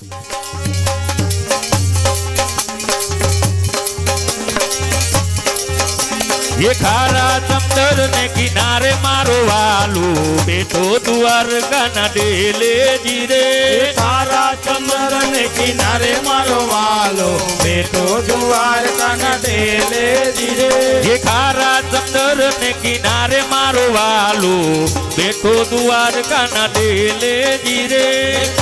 એ ખારા સમંદર ને કિનારે મારો વાલો બેઠો દ્વારકાના ડેલે જીરે. તારા ચંદ્ર ને કિનારે મારો વાલો બેઠો દ્વારકાના ડેલે ધીરે એ ખારા સમંદર ને કિનારે મારો વાલો બેઠો દ્વારકાના ડેલે જીરે.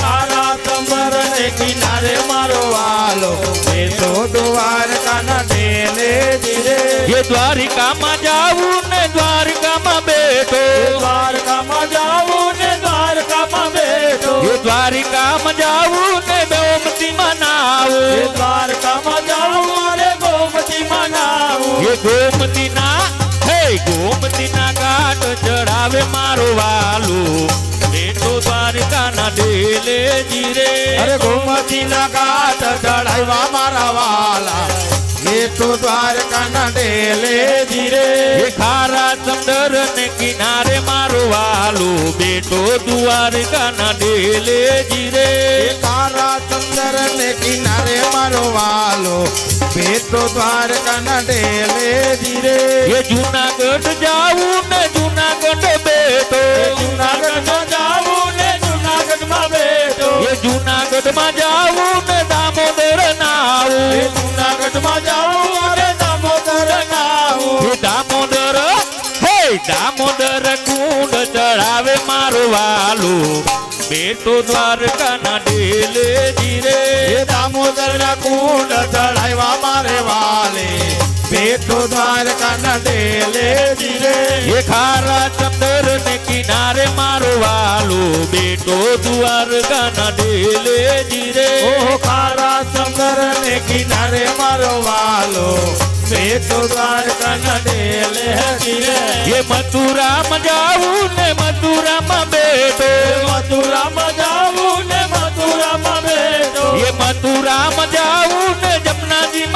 તારા ચંદ્ર કિનારે મારો વાલો. બેઠો દ્વારકાના ટેલે જીરે. એ દ્વારિકામાં જાવું ને દ્વારકામાં બેઠો. દ્વારકામાં જાવું ને દ્વારકામાં બેઠો. એ દ્વારિકામાં જાવું ને ગોમતી એ મનાવું દ્વારકામાં જાવું ને ગોમતી મનાવું એ ગોમતીના હે ગોમતીના ઘાટ ચડાવે મારો વાલો. દ્વારકાના ડેલે જીરે અરે ગોમતી ના ઘાટ ચડાવ્યા મારા વાલા. એ તો દ્વારકાના ધીરે એ ખારા ચંદર ને કિનારે મારો વાલો બેઠો દ્વારકાના ડેલે જીરે ખારા ચંદર ને કિનારે મારો વાલો બેટો દ્વારકાના ડેલે જીરે એ જુનાગઢ જાવું ને જુનાગઢ બેટો. જુનાગઢમાં જાવું બેઠો માં જાવું ને દામોદર એ જુનાગઢમાં જાવું અરે દામોદર નાવું. દામોદર હે દામોદર કુંડ ચડાવે મારું વાલો. બેટો દ્વારકાના ડેલે ધીરે એ દામોદર ના કુંડ ચડાવ્યા મારે વાલે. બેટો દ્વારકાના ડેલે ધીરે એ ખારા ચંદર ને કિનારે મારો વાલો દ્વારકા દ્વારકાના ડેલે ધીરે ઓ ખારા ચંદર ને કિનારે મારો વાલો દ્વારકા દ્વારકાના ડેલે ધીરે એ મથુરામાં જાવું ને મથુરામાં બેઠો. મથુરામાં જાવું ને મથુરામાં બેઠો. એ મથુરામાં જાવું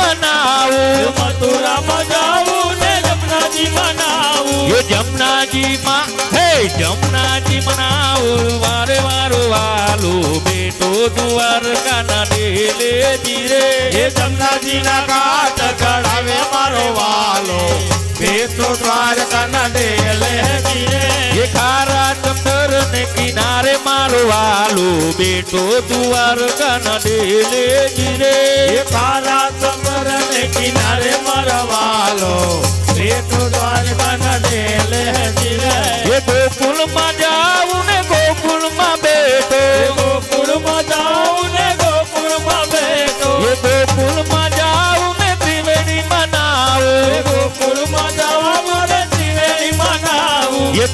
મનાવું. મથુરામાં જાવું ને જમનાજી મનાવું. એ જમનાજીમાં હે જમનાજી મનાવું. વારે વારો વાલો બેટો દ્વારકાના ડેલે જમનાજીના કાટ ચડાવે મારો વાલો. બેટો દ્વારકાના ડેલે ધીરે એ ખારા ચંદર ને કિનારે વાલો બેટો દ્વારકાના ડેલે ધીરે એ કાલા ચંદ્ર કિનારે મારા વાલો બેટો દ્વારકાના ડેલે ધીરે એ ગોકુળમાં જાવું ને ગોકુળમાં બેટો. ગોકુળમાં જાઉં ને ગોકુળમાં બેટો. એ ગોકુળમાં જાવું ને ત્રિવેણી એ મનાવું ગોકુળમાં જવા ને ત્રિવેણી મનાવું એ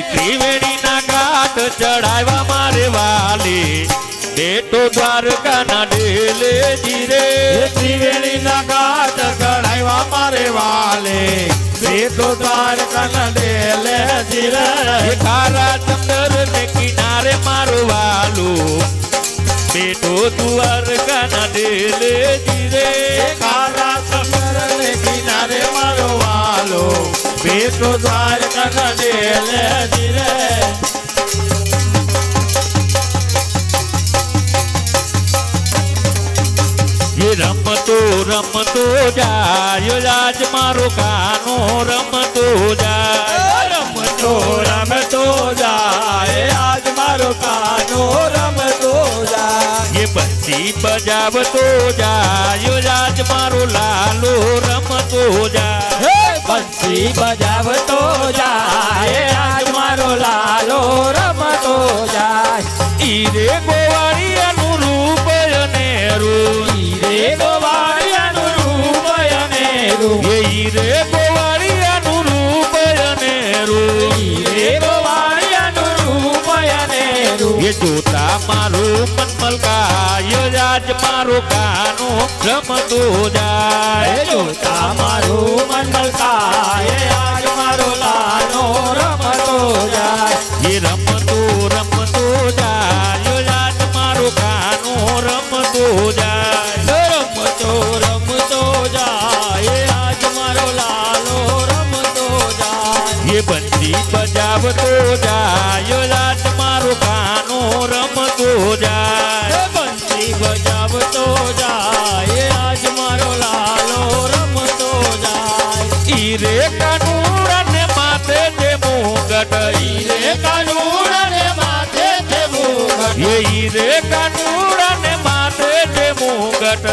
ત્રિવેણીના હે ત્રિવેણીના ઘાટ ચડાવ્યા મારે વાલી. બેટો દ્વારકાના ડેલે જીરે. ત્રિવેણી ના ઘાટ ચડાવ્યા મારે વાલે. બેટો દ્વારકાના ડેલે જીરે. ખારા ચંદર ને કિનારે મારો વાલું. બેટો દ્વારકાના ડેલે જીરે. ખારા ચંદર ને કિનારે મારો વાલો. બેટો દ્વારકાના ડેલે ધીરે. રમતો રમતો જાય રાજ મારો કાનો રમતો જાય. રમતો રમતો જાય આજ મારો કાનો રમતો જાય. એ બંસી બજાવતો જાય રાજ મારો લાલો રમતો જાય. બંસી બજાવતો જાય, આજ મારો લાલો રમતો જાય. ઈરે ગોવાળિયાનું રૂપ અનેરું ઈ રે ગોવાળિયાનું રૂપ અનેરું એ ઈ રે ગોવાળિયાનું રૂપ અનેરું ઈ રે ગોવાળિયાનું રૂપ અનેરું એ જોતા મારું મન મલકાય આજ મારો કાનો રમતો જાય. જોતા મારું મંડળ કાય આજ મારો લાલો રમતો જાય. એ રમતો રમતો જાય. આજ મારું કાનો રમતો જાય. રમતો રમતો જાય. આજ મારો લાલો રમતો જાય. એ બંસી બજાવતો જાય. એ ઈ રે કાનુડા ને માથે જે મુગટ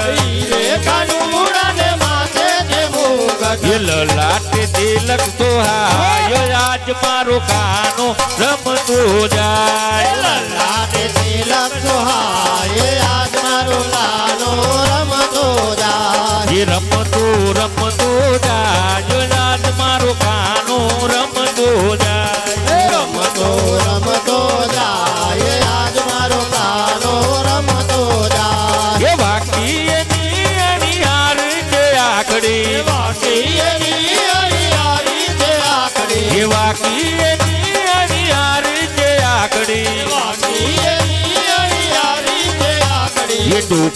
રે કાનુડા ને માથે છે મુગટ. એ લલાટે તિલક સોહાયો આજ મારો કાનો રમતો જાય.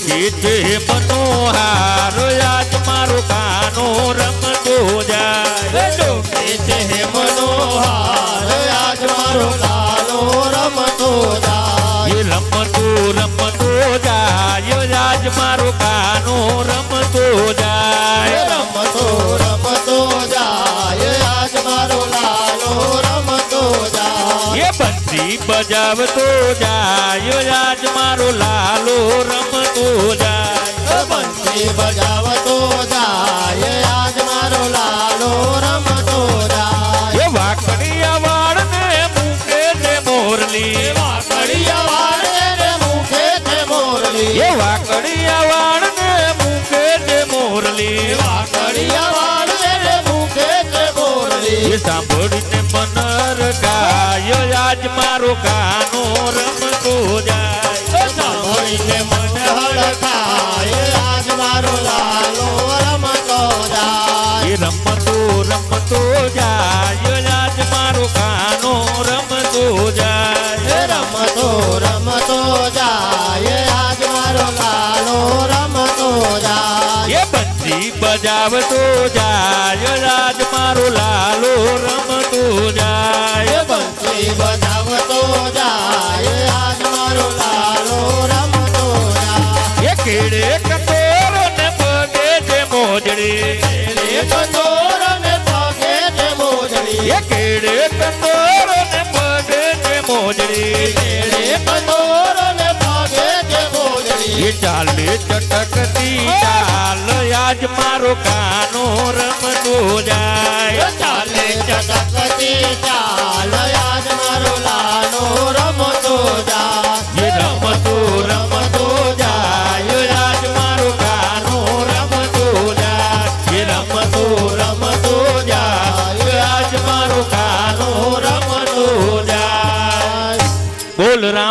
એ ડોકી છે મનોહાર આજ મારો કાનો રમતો જાય. ડોકે મનો હારો આજ મારો કાનો રમતો જાય. રમતો રમતો જાય આજ મારો કાનો રમતો જાય. રમતો રમતો જાય આજ મારો લાલો રમતો જાય. એ બંસી બજાવતો જાય આજ મારો લાલો બંસી જાય આજ મારો લાલો રમતો જાય. વાકડિયા વાળને મૂકે છે મોરલી. વાકડિયા વાળે ને મુખે છે મોરલી. એ વાકડિયા વાળને મૂકે છે મોરલી. વાકડિયા વાળે ને મુખે છે મોરલી. એ સાંભળીને મનર ગાયો આજ મારો કાનો રમતો જાય. સાંભળીને મન બજાવતો જાય રાજ મારો લાલો રમતો જાય. બંસી બજાવતો જાય રાજ મારો લાલો રમતો જાય. એ કેડે કટોરો ને પગે છે મોજડી. કેડે કંદોર ને પગે છે મોજડી. એ કેડે કટોરો ને પગે છે મોજડી. કેડે કંદોર ને પગે જે મોજડી. ચાલે ચટકતી ચાલ આજ મારો કાનો રમતો જાય. ચાલે ચટકતી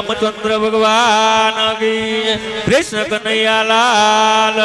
રામચંદ્ર ભગવાન કી કૃષ્ણ કનૈયા લાલ